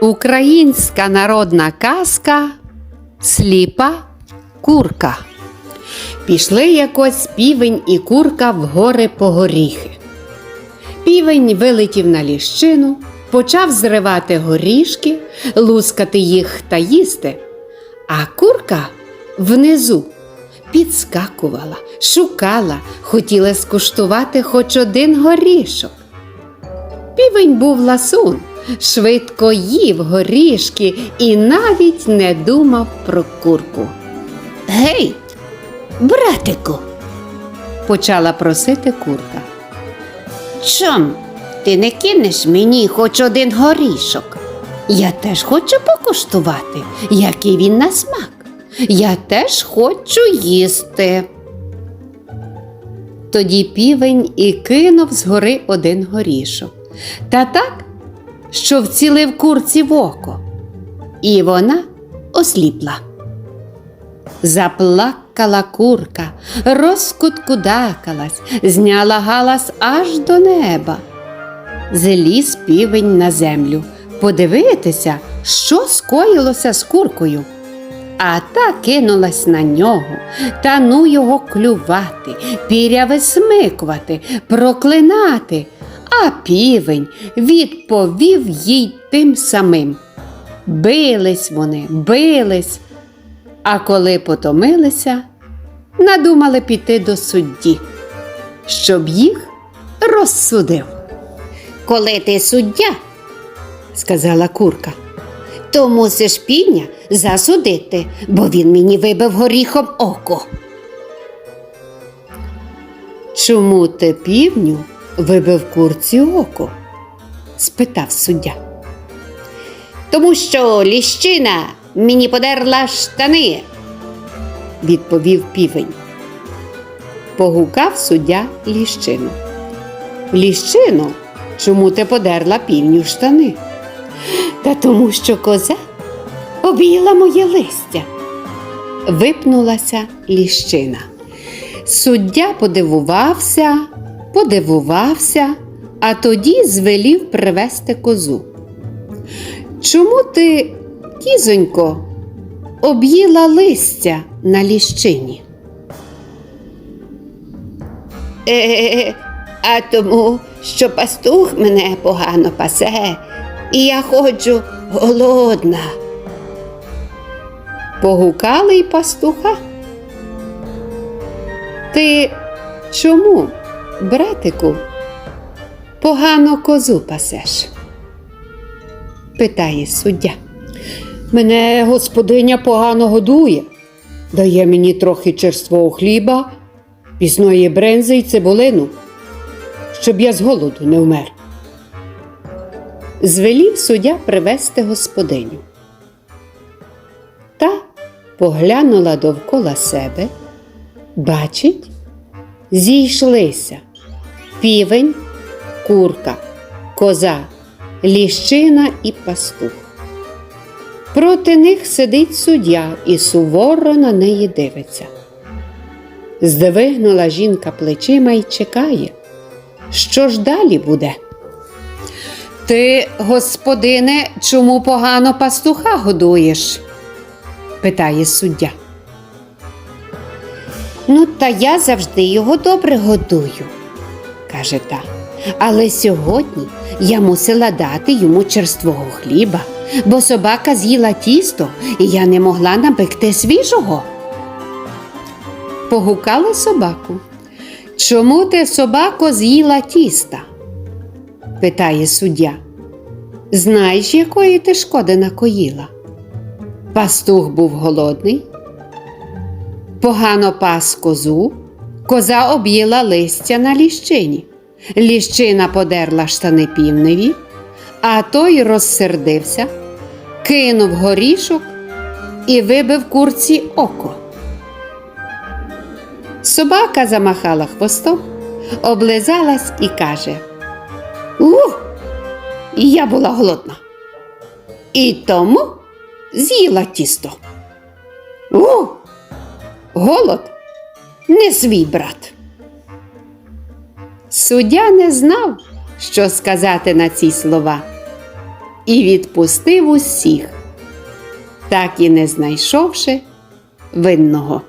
Українська народна казка Сліпа курка. Пішли якось півень і курка в гори по горіхи. Півень вилетів на ліщину, почав зривати горішки, лускати їх та їсти, а курка внизу підскакувала, шукала, хотіла скуштувати хоч один горішок. Півень був ласун, швидко їв горішки і навіть не думав про курку. Гей, братику, Почала просити курка. чом ти не кинеш мені хоч один горішок? Я теж хочу покуштувати, який він на смак. Я теж хочу їсти. Тоді півень і кинув згори один горішок. Та так, що вцілив курці в око. І вона осліпла. Заплакала курка, розкуткудакалась, зняла галас аж до неба. Зліз півень на землю, подивитися, що скоїлося з куркою. А та кинулась на нього, та ну його клювати, піря висмикувати, проклинати. А півень відповів їй тим самим. Бились вони, бились, а коли потомилися, надумали піти до судді, щоб їх розсудив, Коли ти суддя, сказала курка. то мусиш півня засудити, бо він мені вибив горіхом око. Чому ти півню вибив курці око? спитав суддя. Тому що ліщина мені подерла штани. відповів півень. Погукав суддя ліщину. Ліщину, чому ти подерла півню штани? Та тому, що коза об'їла моє листя. Випнулася ліщина. Суддя подивувався, подивувався, а тоді звелів привезти козу. Чому ти, кізонько, об'їла листя на ліщині? Е, а тому, що пастух мене погано пасе, і я ходжу голодна. Погукали й пастуха. Ти чому, братику, погано козу пасеш? питає суддя. Мене господиня погано годує, дає мені трохи черствого хліба, пісної брензи й цибулину, щоб я з голоду не вмер. Звелів суддя привезти господиню. Та поглянула довкола себе, бачить, зійшлися півень, курка, коза, ліщина і пастух. Проти них сидить суддя і суворо на неї дивиться. Здвигнула жінка плечима й чекає, що ж далі буде. Ти, господине, чому погано пастуха годуєш? питає суддя. Ну, та я завжди його добре годую, каже та. Але сьогодні я мусила дати йому черствого хліба, бо собака з'їла тісто, і я не могла напекти свіжого. Погукали собаку. Чому ти, собако, з'їла тіста? питає суддя. Знаєш, якої ти шкоди накоїла? Пастух був голодний, погано пас козу, коза об'їла листя на ліщині. Ліщина подерла штани півневі, а той розсердився, кинув горішок і вибив курці око. Собака замахала хвостом, облизалась і каже: Ух, я була голодна. І тому з'їла тісто. У, голод не свій брат. Суддя не знав, що сказати на ці слова, і відпустив усіх, так і не знайшовши винного.